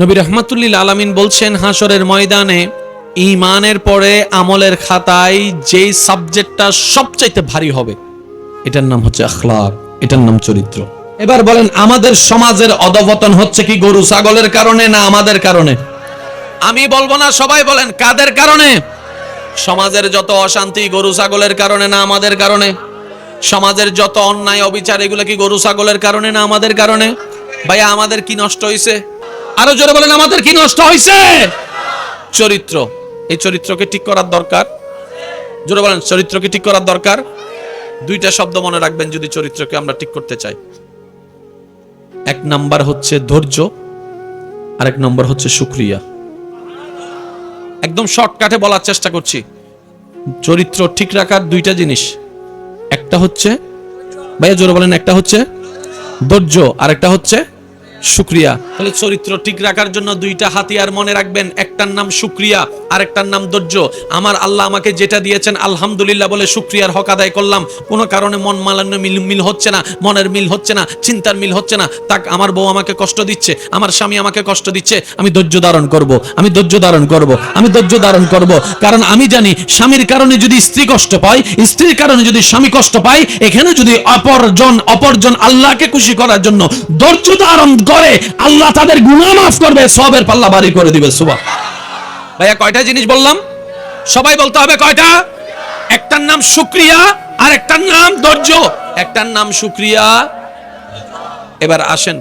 নবী রহমাতুল্লিল আলামিন বলছেন হাসরের ময়দানে ইমানের পরে আমলের খাতায় যেই সাবজেক্টটা সবচাইতে ভারী হবে, এটার নাম হচ্ছে আখলাক, এটার নাম চরিত্র। এবার বলেন, আমাদের সমাজের অধপতন হচ্ছে কি গরু ছাগলের কারণে না আমাদের কারণে? আমি বলব না, সবাই বলেন, কাদের কারণে? সমাজের যত অশান্তি গরু ছাগলের কারণে না আমাদের কারণে? সমাজের যত অন্যায় অবিচার, এগুলো কি গরু ছাগলের কারণে না আমাদের কারণে? ভাইয়া, আমাদের কি নষ্ট হয়েছে আরও জোরে বলেন, আমাদের কি নষ্ট হয়েছে চরিত্র। এই চরিত্রকে ঠিক করার দরকার। জোরে বলেন, চরিত্রকে ঠিক করার দরকার। দুইটা শব্দ মনে রাখবেন যদি চরিত্রকে আমরা ঠিক করতে চাই। এক নাম্বার হচ্ছে ধৈর্য আর এক নম্বর হচ্ছে সুক্রিয়া। একদম শর্টকাটে বলার চেষ্টা করছি। চরিত্র ঠিক রাখার দুইটা জিনিস। একটা হচ্ছে, ভাইয়া জোরে বলেন, একটা হচ্ছে ধৈর্য আর একটা হচ্ছে শুক্রিয়া। তাহলে চরিত্র ঠিক রাখার জন্য দুইটা হাতিয়ার মনে রাখবেন। একটার নাম শুক্রিয়া আর একটার নাম ধৈর্য। আমার আল্লাহ আমাকে যেটা দিয়েছেন, আলহামদুলিল্লাহ বলে শুক্রিয়ার হক আদায় করলাম। কোনো কারণে মন মালান্য মিল মিল হচ্ছে না, মনের মিল হচ্ছে না, চিন্তার মিল হচ্ছে না। তাক, আমার বউ আমাকে কষ্ট দিচ্ছে, আমার স্বামী আমাকে কষ্ট দিচ্ছে, আমি ধৈর্য ধারণ করব, আমি ধৈর্য ধারণ করব, আমি ধৈর্য ধারণ করব। কারণ আমি জানি, স্বামীর কারণে যদি স্ত্রী কষ্ট পায়, স্ত্রীর কারণে যদি স্বামী কষ্ট পায়, এখানে যদি অপরজন অপরজন আল্লাহকে খুশি করার জন্য ধৈর্য ধারণ করে আল্লাহ তাদের গুনাহ মাফ করবে, সবের পাল্লা বাড়ি করে দিবে সুবা ভাইয়া, কয়টা জিনিস বললাম? সবাই বলতে হবে কয়টা? একটার নাম শুক্রিয়া আর একটার নাম ধৈর্য। একটার নাম শুক্রিয়া। এবার আসেন,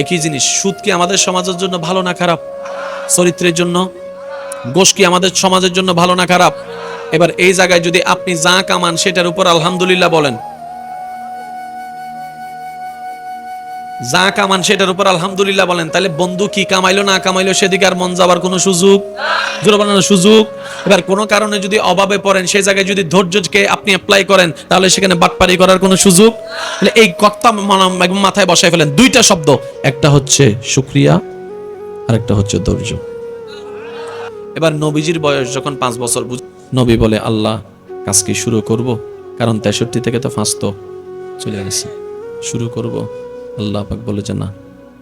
একই জিনিস, সুদ কি আমাদের সমাজের জন্য ভালো না খারাপ? চরিত্রের জন্য? গোশ কি আমাদের সমাজের জন্য ভালো না খারাপ? এবার এই জায়গায় যদি আপনি যা কামান, সেটার উপর আলহামদুলিল্লাহ বলেন। যা কামান সেটার উপর আলহামদুলিল্লাহ বলেন, তাহলে বন্ধু কি কামাইলো না কামাইলো সেদিকে আর মন যাওয়ার কোনো সুযোগ? সুযোগ? এবার কোনো কারণে যদি অভাবে পড়েন, সেই জায়গায় যদি ধৈর্যকে আপনি অ্যাপ্লাই করেন, তাহলে সেখানে বাটপারি করার কোনো সুযোগ? তাহলে এই কথা মাথায় বসায় ফেলেন। দুইটা শব্দ, একটা হচ্ছে শুক্রিয়া আর একটা হচ্ছে ধৈর্য। এবার নবীজির বয়স যখন পাঁচ বছর, বুঝ- নবী বলে, আল্লাহ কাজ কি শুরু করব? কারণ তেষট্টি থেকে তো ফাঁস চলে গেছে। শুরু করব। আল্লাহ পাক বলে যে না,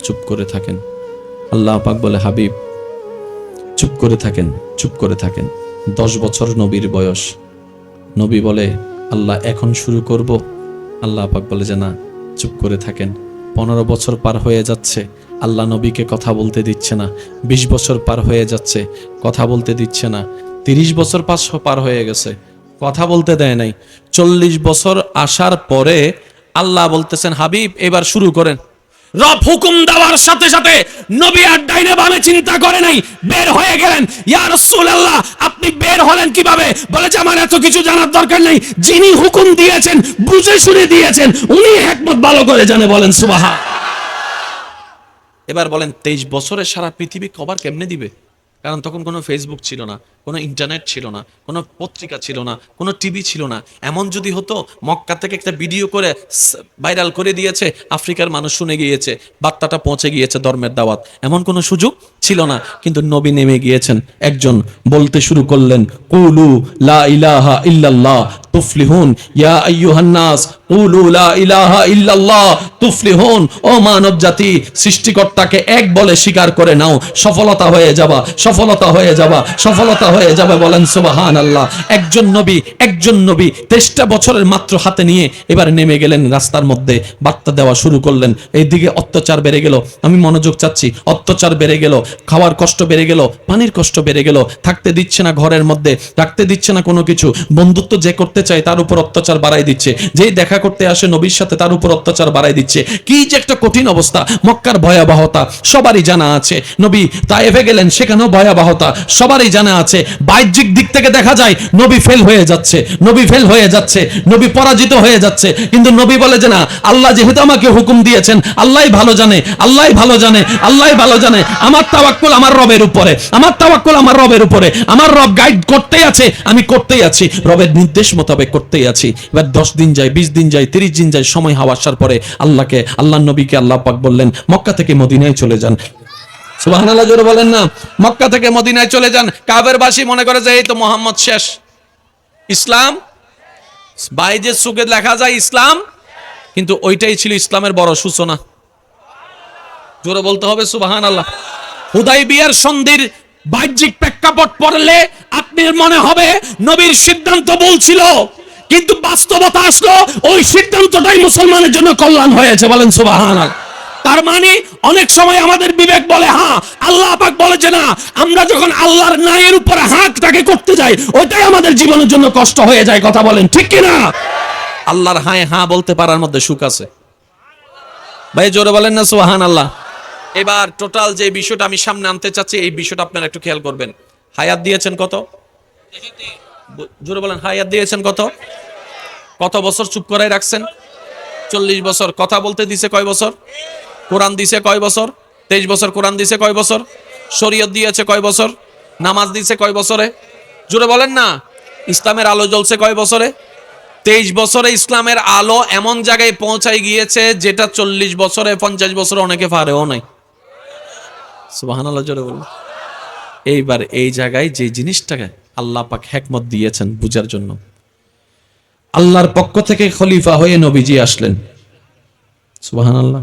চুপ করে থাকেন। আল্লাহ পাক বলে, হাবিব, চুপ করে থাকেন, চুপ করে থাকেন। দশ বছর নবীর বয়স। নবী বলে, আল্লাহ এখন শুরু করব। আল্লাহ পাক বলে যে না, চুপ করে থাকেন। পনেরো বছর পার হয়ে যাচ্ছে। আল্লাহ নবীকে কথা বলতে দিচ্ছে না। বিশ বছর পার হয়ে যাচ্ছে। কথা বলতে দিচ্ছে না। তিরিশ বছর পাঁচ পার হয়ে গেছে। কথা বলতে দেয় নাই। চল্লিশ বছর আসার পরে আল্লাহ বলতেছেন, হাবিব, এবার শুরু করেন। রব হুকুম দেওয়ার সাথে সাথে নবী আর ডাইনে বামে চিন্তা করে নাই, বের হয়ে গেলেন। ইয়া রাসূলুল্লাহ, আপনি বের হলেন কীভাবে? বলে যে আমার এত কিছু জানার দরকার নেই। যিনি হুকুম দিয়েছেন, বুঝে শুনে দিয়েছেন, উনি একমত ভালো করে জানে বলেন সুবাহা এবার বলেন, তেইশ বছরে সারা পৃথিবী কভার কেমনে দিবে? কারণ তখন কোনো ফেসবুক ছিল না। কোনো ইন্টারনেট ছিল না, কোনো পত্রিকা ছিল না, কোনো টিভি ছিল না। এমন যদি হতো, মক্কা থেকে একটা ভিডিও করে ভাইরাল করে দিয়েছে, আফ্রিকার মানুষ শুনে গিয়েছে, বার্তাটা পৌঁছে গিয়েছে ধর্মের দাওয়াত। এমন কোনো সুযোগ ছিল না, কিন্তু নবী নেমে গিয়েছেন। একজন বলতে শুরু করলেন, কুলু লা ইলাহা ইল্লাল্লাহ, তুফলিহুন, ইয়া আইয়ুহান নাস, কুলু লা ইলাহা ইল্লাল্লাহ, তুফলিহুন, ও মানব জাতি, সৃষ্টিকর্তাকে এক বলে স্বীকার করে নাও, সফলতা হয়ে যাবা, সফলতা হয়ে যাবা, সফলতা হয়ে যাবে বলেন সুবাহান আল্লাহ একজন নবী একজন নবী তেইশটা বছরের মাত্র হাতে নিয়ে এবার নেমে গেলেন রাস্তার মধ্যে, বার্তা দেওয়া শুরু করলেন। এইদিকে অত্যাচার বেড়ে গেল, আমি মনোযোগ চাচ্ছি, অত্যাচার বেড়ে গেল, খাওয়ার কষ্ট বেড়ে গেল, পানির কষ্ট বেড়ে গেল, থাকতে দিচ্ছে না ঘরের মধ্যে, রাখতে দিচ্ছে না কোনো কিছু, বন্ধুত্ব যে করতে চায় তার উপর অত্যাচার বাড়াই দিচ্ছে, যেই দেখা করতে আসে নবীর সাথে তার উপর অত্যাচার বাড়াই দিচ্ছে, কি যে একটা কঠিন অবস্থা, মক্কার ভয়াবহতা, সবারই জানা আছে, নবী তায়েফে গেলেন, সেখানেও ভয়াবহতা, সবারই জানা আছে বাহ্যিক দিক থেকে দেখা যায় নবী ফেল হয়ে যাচ্ছে, নবী ফেল হয়ে যাচ্ছে, নবী পরাজিত হয়ে যাচ্ছে। কিন্তু নবী বলে যে না, আল্লাহ যেহেতু আমাকে হুকুম দিয়েছেন, আল্লাহই ভালো জানে, আল্লাহই ভালো জানে, আল্লাহই ভালো জানে, আমার তাওয়াক্কুল আমার রবের উপরে, আমার তাওয়াক্কুল আমার রবের উপরে, আমার রব গাইড করতেই আছে, আমি করতেই আছি, রবের নির্দেশ মোতাবেক করতেই আছি। এবার দশ দিন যায়, বিশ দিন যায়, তিরিশ দিন যায়, সময় হাওয়া আসার পরে আল্লাহকে আল্লাহ নবীকে আল্লাহ পাক বললেন, মক্কা থেকে মদিনায় চলে যান। জোরে বলেন না। মক্কা থেকে মদিনায় চলে যান। কাবের বাসী মনে করে যে, এই তো মোহাম্মদ শেষ। ইসলাম? বাইজের সুখে লেখা যায় ইসলাম, কিন্তু ওইটাই ছিল ইসলামের বড় সূচনা। জোরে বলতে হবে সুবাহান আল্লাহ হুদাই বিয়ার সন্ধির বাহ্যিক প্রেক্ষাপট পড়লে আপনার মনে হবে, নবীর সিদ্ধান্ত বলছিল কিন্তু বাস্তবতা আসলো, ওই সিদ্ধান্তটাই মুসলমানের জন্য কল্যাণ হয়েছে। বলেন সুবাহান তার মানে অনেক সময় আমাদের বিবেক বলে হ্যাঁ আল্লাহ পাক বলে যে না। আমরা যখন আল্লাহর নায়ের উপরে হাতটাকে করতে যাই, ওইটাই আমাদের জীবনের জন্য কষ্ট হয়ে যায়, কথা বলেন, ঠিক কি না? আল্লাহর হায় হ্যাঁ বলতে পারার মধ্যে সুখ আছে। ভাই, জোরে বলেন না সুহান আল্লাহ এবার টোটাল যে বিষয়টা আমি সামনে আনতে চাচ্ছি, এই বিষয়টা আপনারা একটু খেয়াল করবেন। হায়াত দিয়েছেন কত? জোরে বলেন, হায়াত দিয়েছেন কত? কত বছর চুপ করাই রাখছেন? চল্লিশ বছর। কথা বলতে দিছে কয় বছর? কোরআন দিছে কয় বছর? তেইশ বছর কোরআন দিছে কয় বছর? শরীয়ত দিয়েছে কয় বছর? নামাজ দিছে কয় বছরে? জোরে বলেন না। ইসলামের আলো জ্বলছে কয় বছরে? তেইশ বছরে ইসলামের আলো এমন জায়গায় পৌঁছাই গিয়েছে যেটা চল্লিশ বছরে, পঞ্চাশ বছরে অনেকে পারেও নাই। এইবার এই জায়গায় যে জিনিসটাকে আল্লাহ পাক হেকমত দিয়েছেন বুঝার জন্য। আল্লাহর পক্ষ থেকে খলিফা হয়ে নবীজি আসলেন। সুবাহান আল্লাহ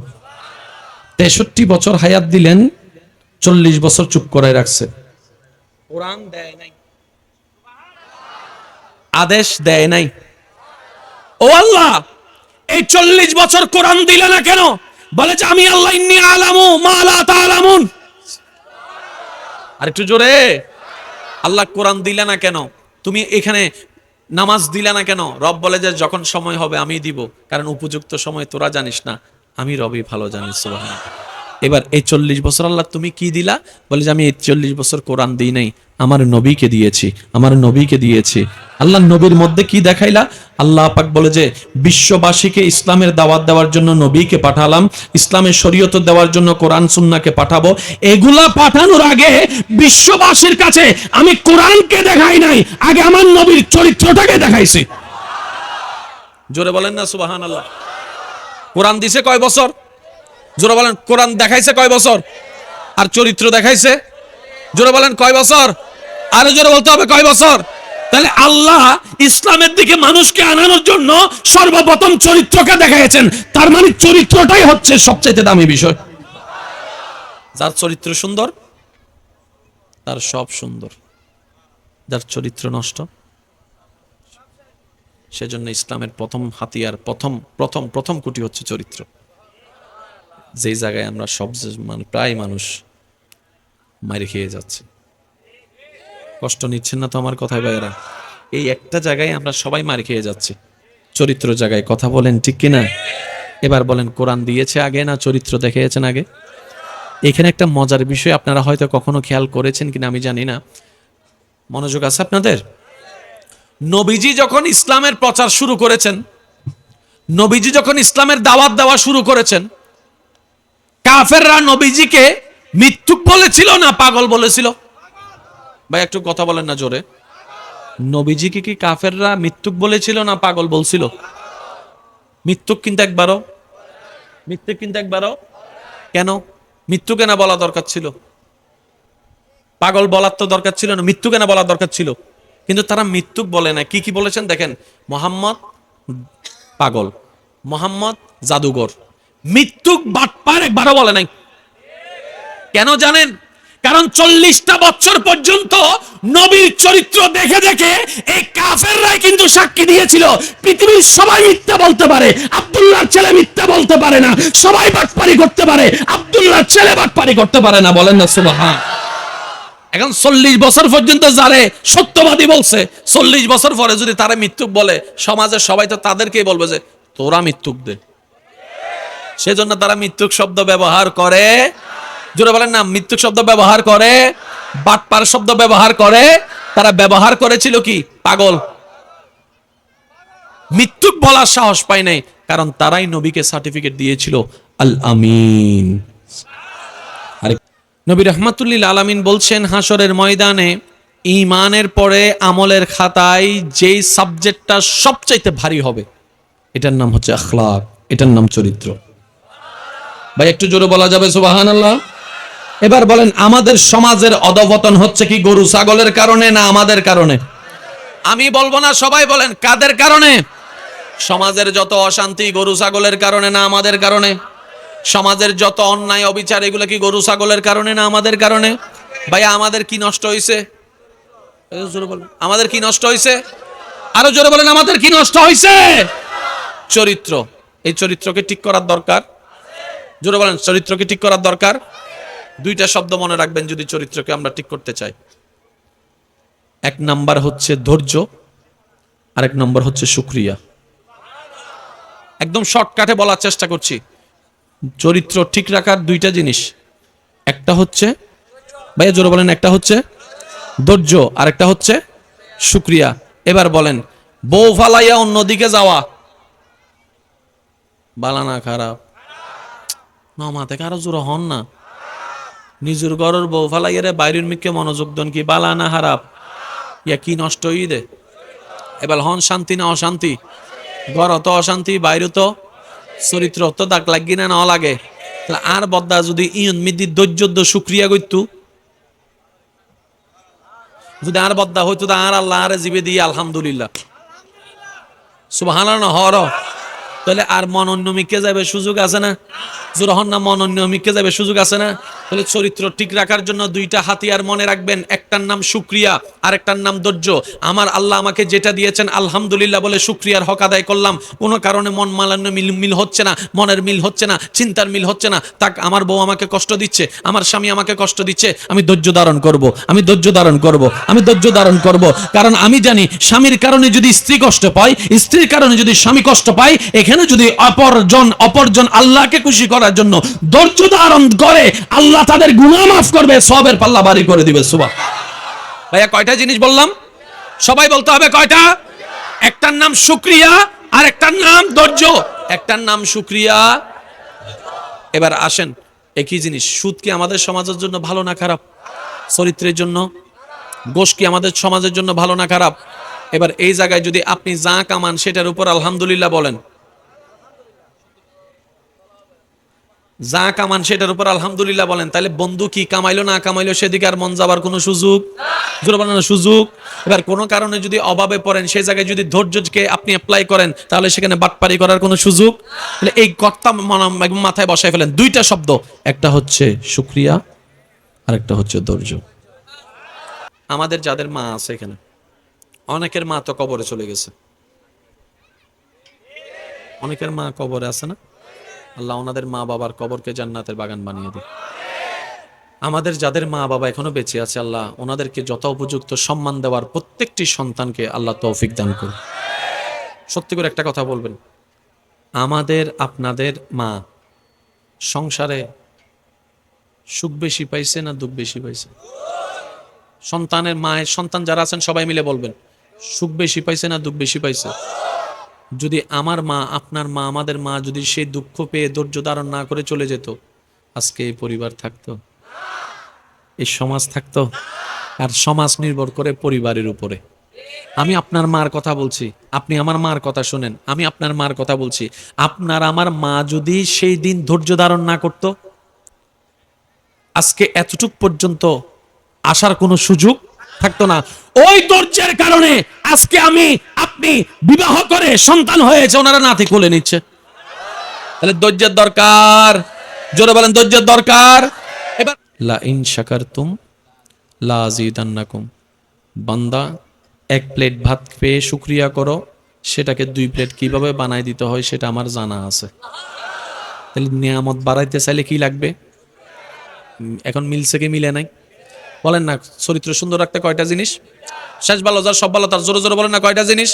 তেষট্টি বছর হায়াত দিলেন চল্লিশ বছর চুপ করে রাখছে। কোরআন দেয় নাই। আদেশ দেয় নাই। ও আল্লাহ এই চল্লিশ বছর কোরআন দিলে না কেন? বলে যে আমি আল্লাহ ইন্নি আলামু মালা তালামুন আর একটু জোরে। আল্লাহ কোরআন দিলে না কেন? তুমি এখানে নামাজ দিলে না কেন? রব বলে যে যখন সময় হবে আমি দিব কারণ উপযুক্ত সময় তোরা জানিস না। আমি রবি ভালো জানি, সুবহানাল্লাহ। এবার, এই চল্লিশ বছর আল্লাহ তুমি কি দিলা? বলে যে আমি এই চল্লিশ বছর কোরআন দিই নাই, আমার নবীকে দিয়েছি, আমার নবীকে দিয়েছি। আল্লাহ নবীর মধ্যে কি দেখাইলা? আল্লাহ পাক বলে যে, বিশ্ববাসীকে ইসলামের দাওয়াত দেওয়ার জন্য নবীকে পাঠালাম, ইসলামের শরীয়ত দেওয়ার জন্য কোরআন সুন্নাহকে পাঠাবো। এগুলা পাঠানোর আগে বিশ্ববাসীর কাছে আমি কোরআনকে দেখাই নাই, আগে আমার নবীর চরিত্রটাকে দেখাইছি। জোরে বলেন না সুবাহান আল্লাহ কোরআন দিছে কয় বছর? জোরে বলেন, কোরআন দেখাইছে কয় বছর? আর চরিত্র দেখাইছে? জোরে বলেন, কয় বছর? আরও জোরে বলতে হবে, কয় বছর? তাহলে আল্লাহ ইসলামের দিকে মানুষকে আনানোর জন্য সর্বপ্রথম চরিত্রকে দেখাইছেন। তার মানে চরিত্রটাই হচ্ছে সবচেয়ে দামি বিষয়। যার চরিত্র সুন্দর, তার সব সুন্দর। যার চরিত্র নষ্ট সেজন্য ইসলামের প্রথম হাতিয়ার, প্রথম প্রথম প্রথম কুটি হচ্ছে চরিত্র। যেই জায়গায় আমরা সব মানে প্রায় মানুষ মারি খেয়ে যাচ্ছে। কষ্ট নিচ্ছেন না তো আমার কথায় ভাইয়েরা? এই একটা জায়গায় আমরা সবাই মারি খেয়ে যাচ্ছি। চরিত্র জায়গায় কথা বলেন ঠিক কিনা? এবার বলেন, কোরআন দিয়েছে আগে না চরিত্র দেখিয়েছেন আগে? এখানে একটা মজার বিষয় আপনারা হয়তো কখনো খেয়াল করেছেন কিনা আমি জানি না। মনোযোগ আছে আপনাদের? নবীজি যখন ইসলামের প্রচার শুরু করেছেন, নবীজি যখন ইসলামের দাওয়াত দেওয়া শুরু করেছেন, কাফেররা নবীজিকে মিথ্যুক বলেছিল না পাগল বলেছিল? ভাই, একটু কথা বলেন না জোরে। নবীজিকে কি কাফেররা মিথ্যুক বলেছিল না পাগল বলছিল? মৃত্যুক কিন্তু একবারও। মৃত্যু কিন্তু একবারও। কেন? মৃত্যু কেনা বলা দরকার ছিল? পাগল বলার তো দরকার ছিল না মৃত্যু কেনা বলা দরকার ছিল? কিন্তু তারা মৃত্যুক বলে না কি কি বলেছেন? দেখেন, মোহাম্মদ পাগল, মোহাম্মদ জাদুঘর। মৃত্যুক বাটপার একবারও বলে নাই। কেন জানেন? কারণ চল্লিশটা বছর পর্যন্ত নবীর চরিত্র দেখে দেখে এই কাফেররাই কিন্তু সাক্ষী দিয়েছিল। পৃথিবীর সবাই মিথ্যা বলতে পারে আব্দুল্লাহর ছেলে মিথ্যা বলতে পারে না। সবাই বাটপারি করতে পারে আব্দুল্লাহর ছেলে বাটপারি করতে পারে না। বলেন না সুবহান। এখন চল্লিশ বছর পর্যন্ত যারে সত্যবাদী বলছে, চল্লিশ বছর পরে যদি তারা মৃত্যুক বলে, সমাজের সবাই তো তাদেরকেই বলবে যে, তোরা মৃত্যুক দে। সেজন্য তারা মৃত্যুক শব্দ ব্যবহার করে। জোরে বলেন না, মৃত্যুক শব্দ ব্যবহার করে, বাটপার শব্দ ব্যবহার করে। তারা ব্যবহার করেছিল কি? পাগল। মৃত্যুক বলার সাহস পায় নাই, কারণ তারাই নবীকে সার্টিফিকেট দিয়েছিল আল আমিন নবী রহমাতুল্লিল আলামিন বলছেন হাসরের ময়দানে ইমানের পরে আমলের খাতায় যেই সাবজেক্টটা সবচাইতে ভারী হবে, এটার নাম হচ্ছে আখলাক, এটার নাম চরিত্র। ভাই, একটু জোরে বলা যাবে সুবাহান আল্লাহ এবার বলেন, আমাদের সমাজের অধপতন হচ্ছে কি গরু ছাগলের কারণে না আমাদের কারণে? আমি বলব না, সবাই বলেন, কাদের কারণে? সমাজের যত অশান্তি গরু ছাগলের কারণে না আমাদের কারণে? সমাজের যত অন্যায় অবিচার এগুলো কি গরু ছাগলের কারণে না আমাদের কারণে? ভাইয়া আমাদের কি নষ্ট হয়েছে জোরে বলেন, আমাদের কি নষ্ট হয়েছে আরও জোরে বলেন আমাদের কি নষ্ট হয়েছে চরিত্র। এই চরিত্রকে ঠিক করার দরকার। জোরে বলেন চরিত্রকে ঠিক করার দরকার। দুইটা শব্দ মনে রাখবেন যদি চরিত্রকে আমরা ঠিক করতে চাই। এক নাম্বার হচ্ছে ধৈর্য আরেক নম্বর হচ্ছে সুক্রিয়া। একদম শর্টকাটে বলার চেষ্টা করছি। চরিত্র ঠিক রাখার দুইটা জিনিস। একটা হচ্ছে, ভাইয়া জোরে বলেন, একটা হচ্ছে ধৈর্য আর একটা হচ্ছে সুক্রিয়া। এবার বলেন, বউ ফালাইয়া অন্যদিকে যাওয়া। বালানা খারাপ। না মাতে কারও জোর হন না। নিজের ঘরের বউ ফালাইয়া রে বাইরের মিকে মনোযোগ দেন কি? বালানা খারাপ? ইয়া, কি নষ্ট হই দে এবার হন শান্তি না অশান্তি? ঘর তো অশান্তি, বাইরে তো চরিত্র তো দাগ লাগি না না লাগে। তাহলে আর বদ্দা যদি ইয়ন মিদি ধৈর্য সুক্রিয়া করতু যদি আর বদ্দা হইতো আর আল্লাহ আরে জিবে দিয়ে, আলহামদুলিল্লাহ। সুবহানাল্লাহ হর তাহলে আর মন অন্য মিকে যাবে সুযোগ আছে না? জোরহন না মন অন্য মিকে যাবে সুযোগ আছে না? তাহলে চরিত্র ঠিক রাখার জন্য দুইটা হাতিয়ার মনে রাখবেন, একটার নাম সুক্রিয়া আর একটার নাম ধৈর্য। আমার আল্লাহ আমাকে যেটা দিয়েছেন, আলহামদুলিল্লাহ বলে সুক্রিয়ার হক আদায় করলাম। কোনো কারণে মন মালান্য মিল মিল হচ্ছে না, মনের মিল হচ্ছে না, চিন্তার মিল হচ্ছে না। তাক, আমার বউ আমাকে কষ্ট দিচ্ছে, আমার স্বামী আমাকে কষ্ট দিচ্ছে, আমি ধৈর্য ধারণ করব, আমি ধৈর্য ধারণ করব, আমি ধৈর্য ধারণ করব। কারণ আমি জানি, স্বামীর কারণে যদি স্ত্রী কষ্ট পায়, স্ত্রীর কারণে যদি স্বামী কষ্ট পায়, এখানে যদি অপরজন অপরজন আল্লাহকে খুশি করার জন্য ধৈর্য ধারণ করে, আল্লাহ তাদের গুনাহ মাফ করবে, সবের পাল্লা বাড়ি করে দিবে সুবা ভাইয়া, কয়টা জিনিস বললাম? সবাই বলতে হবে কয়টা? একটার নাম শুক্রিয়া আর একটার নাম ধৈর্য। একটার নাম শুক্রিয়া। এবার আসেন, একই জিনিস, সুদ কি আমাদের সমাজের জন্য ভালো না খারাপ? চরিত্রের জন্য? গোশ কি আমাদের সমাজের জন্য ভালো না খারাপ? এবার এই জায়গায় যদি আপনি যা কামান, সেটার উপর আলহামদুলিল্লাহ বলেন। যা কামান সেটার উপর আলহামদুলিল্লাহ বলেন। তাহলে বন্ধু কি কামাইলো না কামাইলো সেদিকে আর মন যাবার কোনো সুযোগ? সুযোগ? এবার কোনো কারণে যদি অভাবে পড়েন, সেই জায়গায় যদি ধৈর্যকে আপনি অ্যাপ্লাই করেন, তাহলে সেখানে বাটপারি করার কোনো সুযোগ? এই কর্তা মাথায় বসায় ফেলেন দুইটা শব্দ। একটা হচ্ছে সুক্রিয়া আর একটা হচ্ছে ধৈর্য। আমাদের যাদের মা আছে এখানে, অনেকের মা তো কবরে চলে গেছে। অনেকের মা কবরে আছে না? আল্লাহ ওনাদের মা বাবার কবরকে জান্নাতের বাগান বানিয়ে দিন আমাদের যাদের মা বাবা এখনও বেঁচে আছে, আল্লাহ ওনাদেরকে যত উপযুক্ত সম্মান দেওয়ার প্রত্যেকটি সন্তানকে আল্লাহ তৌফিক দান করুন। সত্যি করে একটা কথা বলবেন, আমাদের আপনাদের মা সংসারে সুখ বেশি পাইছে না দুঃখ বেশি পাইছে? সন্তানের মায়ের সন্তান যারা আছেন সবাই মিলে বলবেন, সুখ বেশি পাইছে না দুঃখ বেশি পাইছে? যদি আমার মা, আপনার মা, আমাদের মা যদি সেই দুঃখ পেয়ে ধৈর্য ধারণ না করে চলে যেত, আজকে এই পরিবার থাকতো। এই সমাজ থাকতো আর সমাজ নির্ভর করে পরিবারের উপরে। আমি আপনার মার কথা বলছি, আপনি আমার মার কথা শুনেন, আমি আপনার মার কথা বলছি। আপনার আমার মা যদি সেই দিন ধৈর্য ধারণ না করত, আজকে এতটুক পর্যন্ত আসার কোনো সুযোগ থাকতো না। ওই ধৈর্যের কারণে আজকে আমি আপনি বিবাহ করে সন্তান হয়েছে, ওনারা নাতি কোলে নিচ্ছে। তাহলে ধৈর্যের দরকার। জোরে বলেন, ধৈর্যের দরকার। এবার লা ইন শাকারতুম, লা আজিদান্নাকুম বান্দা, এক প্লেট ভাত পেয়ে শুক্রিয়া করো, সেটাকে দুই প্লেট কীভাবে বানাই দিতে হয় সেটা আমার জানা আছে। তাহলে নিয়ামত বাড়াইতে চাইলে কি লাগবে? এখন মিলছে কি মিলে নাই? বলেন না, চরিত্র সুন্দর রাখতে কয়টা জিনিস? শেষ ভালো, যার সব ভালো, তার জোরে জোরে বলেন না কয়টা জিনিস?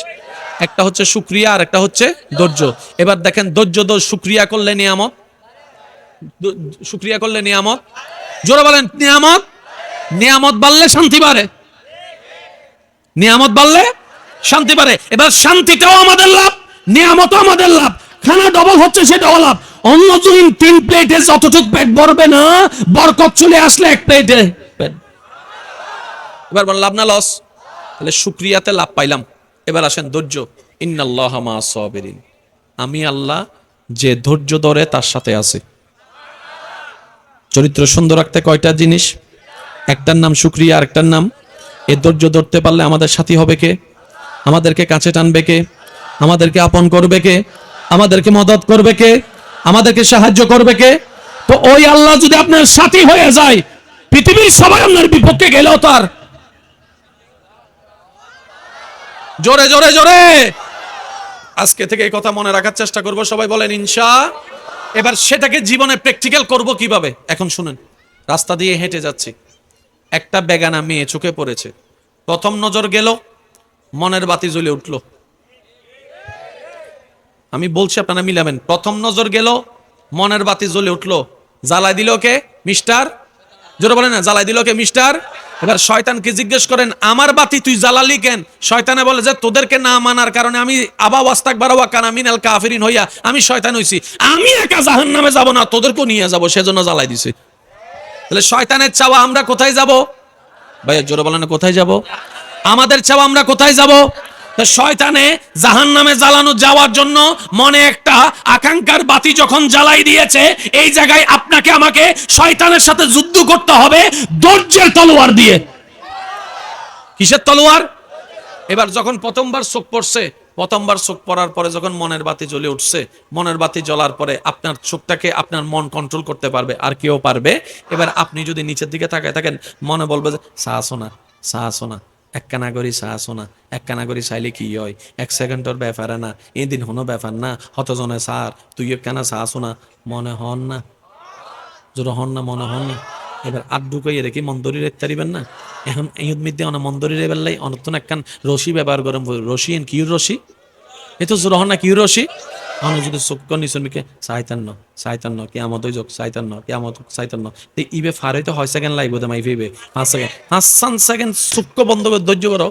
একটা হচ্ছে সুক্রিয়া আর একটা হচ্ছে ধৈর্য। এবার দেখেন, ধৈর্য দোষ সুক্রিয়া করলে নিয়ামত। সুক্রিয়া করলে নিয়ামত। জোরে বলেন, নিয়ামত? নিয়ামত বাড়লে শান্তি বাড়ে। নিয়ামত বাড়লে শান্তি বাড়ে। এবার শান্তিটাও আমাদের লাভ, নিয়ামতও আমাদের লাভ। খানা ডবল হচ্ছে সেটাও লাভ। অন্য তিন প্লেটে যতটুক পেট ভরবে না, বরকত চলে আসলে এক প্লেটে এবার বল লাভ না লস? তাহলে শুক্রিয়াতে লাভ পাইলাম। এবার আসেন, ধৈর্য। ইন্নাল্লাহ আমি আল্লাহ যে ধৈর্য ধরে তার সাথে আছে। চরিত্র সুন্দর রাখতে কয়টা জিনিস? একটার নাম শুক্রিয়া, আরেকটার নাম, এ ধৈর্য ধরতে পারলে আমাদের সাথী হবে কে? আমাদেরকে কাছে টানবে কে? আমাদেরকে আপন করবে কে? আমাদেরকে মদত করবে কে? আমাদেরকে সাহায্য করবে কে? তো ওই আল্লাহ যদি আপনার সাথী হয়ে যায়, পৃথিবীর সবাই আপনার বিপক্ষে গেলেও তার জোরে জোরে জোরে। আজকে থেকে এই কথা মনে রাখার চেষ্টা করব। সবাই বলেন, ইনশা। এবার সেটাকে জীবনে প্র্যাকটিক্যাল করব কীভাবে? এখন শুনেন। রাস্তা দিয়ে হেঁটে যাচ্ছি। একটা বেগানা মেয়ে চোখে পড়েছে। প্রথম নজর গেল, মনের বাতি জ্বলে উঠল। আমি বলছি, আপনারা মিলাবেন। প্রথম নজর গেল, মনের বাতি জ্বলে উঠল। জ্বালাই দিল কে মিস্টার। জোরে বলেন না জ্বালাই দিল কে মিস্টার? এবার শয়তানকে জিজ্ঞেস করেন আমার বাতি তুই জ্বালালি কেন? শয়তানে বলে যে তোদেরকে না মানার কারণে আমি আবা ওয়াস্তাক বারোয়া কানা মিনাল কাফিরিন হইয়া আমি শয়তান হইছি। আমি একা জাহান নামে যাব না তোদেরকেও নিয়ে যাব সেজন্য জ্বালাই দিছে। তাহলে শয়তানের চাওয়া আমরা কোথায় যাব? ভাইয়া জোরে বলেন না, কোথায় যাব? আমাদের চাওয়া আমরা কোথায় যাব? শয়তানে জাহান নামে জ্বালানো যাওয়ার জন্য মনে একটা আকাঙ্ক্ষার বাতি যখন জ্বালাই দিয়েছে, এই জায়গায় আপনাকে আমাকে শয়তানের সাথে যুদ্ধ করতে হবে ধৈর্যের তলোয়ার দিয়ে। কিসের তলোয়ার? এবার যখন প্রথমবার চোখ পড়ছে, প্রথমবার চোখ পড়ার পরে যখন মনের বাতি জ্বলে উঠছে, মনের বাতি জ্বলার পরে আপনার চোখটাকে আপনার মন কন্ট্রোল করতে পারবে, আর কেউ পারবে? এবার আপনি যদি নিচের দিকে তাকায় থাকেন, মনে বলবে যে চা শোনা চা শোনা এক কানা করি চা শোনা এক কানা করি চাইলে কি হয়? এক সেকেন্ডর ব্যাপার না এই দিন হনো ব্যাপার না, হতজনে সার তুই এক কানা চা শোনা মনে হন না। জোর হন না, মনে হন না। এবার আড্ডু কই রেখে মন্দরি রেখতে পারিবেন না। এখন এই মধ্যে অনেক মন্দরি রে বেলাই অনতন একখান রশি ব্যবহার করেন রশি এন কিউর রশি এ তো জোর হন না কিউর রশি অন যদি চক্ক নিশ্চয়কে সাইতান্ন সাইতান্ন কি? আমত যোগ সাইতান্ন কি আমত সাইতান্ন ইবে ফার হয়তো হয় সেকেন্ড লাগবে তোমার ইভে পাঁচ সেকেন্ড পাঁচ সান সেকেন্ড চক্ক বন্ধ করে ধৈর্য করো